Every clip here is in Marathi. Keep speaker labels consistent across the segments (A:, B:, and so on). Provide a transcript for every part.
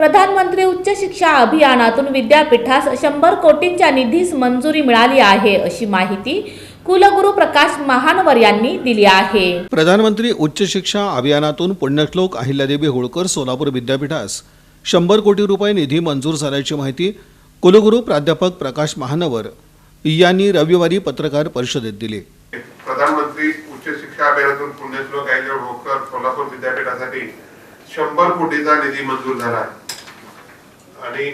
A: प्रधानमंत्री उच्च शिक्षा अभियानातून विद्यापीठास शंभर कोटींच्या निधीस मंजुरी मिळाली आहे अशी माहिती कुलगुरू प्रकाश महानवर यांनी दिली आहे.
B: प्रधानमंत्री उच्च शिक्षा अभियानातून पुण्यश्लोक अहिल्यादेवी होळकर सोलापूर विद्यापीठास शंभर कोटी रुपये निधी मंजूर झाल्याची माहिती कुलगुरू प्राध्यापक प्रकाश महानवर यांनी रविवारी पत्रकार परिषदेत दिली.
C: प्रधानमंत्री उच्च शिक्षा अभियानातून पुण्यश्लोक अहिल्या होळकर सोलापूर विद्यापीठासाठी शंभर कोटीचा निधी मंजूर झाला आहे. आणि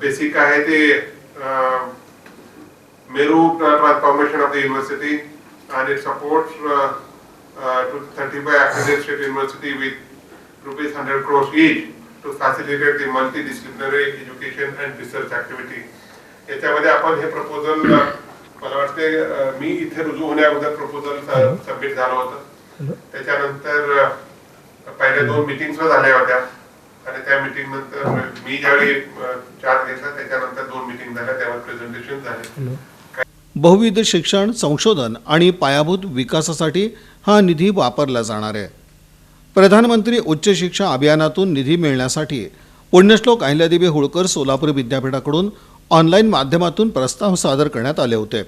C: बेसिक आहे ते MERU transformation of the university आणि support to thirty five academic university with rupees hundred crores each to facilitate the multidisciplinary education and research activity याच्यामध्ये आपण हे प्रपोजल मला वाटते मी इथे रुजू होण्या अगोदर प्रपोजल सबमिट झालं होतं. त्याच्यानंतर पहिल्या दोन मिटिंग झाल्या होत्या. त्या मिटिंग नंतर मी ज्यावेळी चार्ज घेतला त्याच्यानंतर दोन मिटिंग झाल्या त्यावर प्रेझेंटेशन झाले.
B: बहुविध शिक्षण संशोधन आणि पायाभूत विकासासाठी हा निधी वापरला जाणार आहे. प्रधानमंत्री उच्च शिक्षा अभियानातून निधी मिळण्यासाठी पुण्यश्लोक अहिल्यादेवी होळकर सोलापूर विद्यापीठाकडून ऑनलाईन माध्यमातून प्रस्ताव सादर करण्यात आले होते.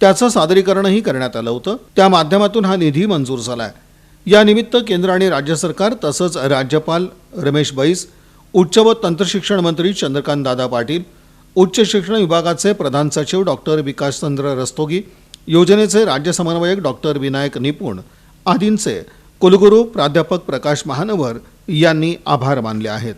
B: त्याचं सादरीकरणही करण्यात आलं होतं. त्या माध्यमातून हा निधी मंजूर झाला आहे यानिमित्त केंद्र आणि राज्य सरकार तसंच राज्यपाल रमेश बैस उच्च व तंत्रशिक्षण मंत्री चंद्रकांत दादा पाटील उच्च शिक्षण विभागाचे प्रधान सचिव डॉक्टर विकासचंद्र रस्तोगी योजनेचे राज्य समन्वयक डॉक्टर विनायक निपुण आदींचे कुलगुरू प्राध्यापक प्रकाश महानवर यांनी आभार मानले आहेत.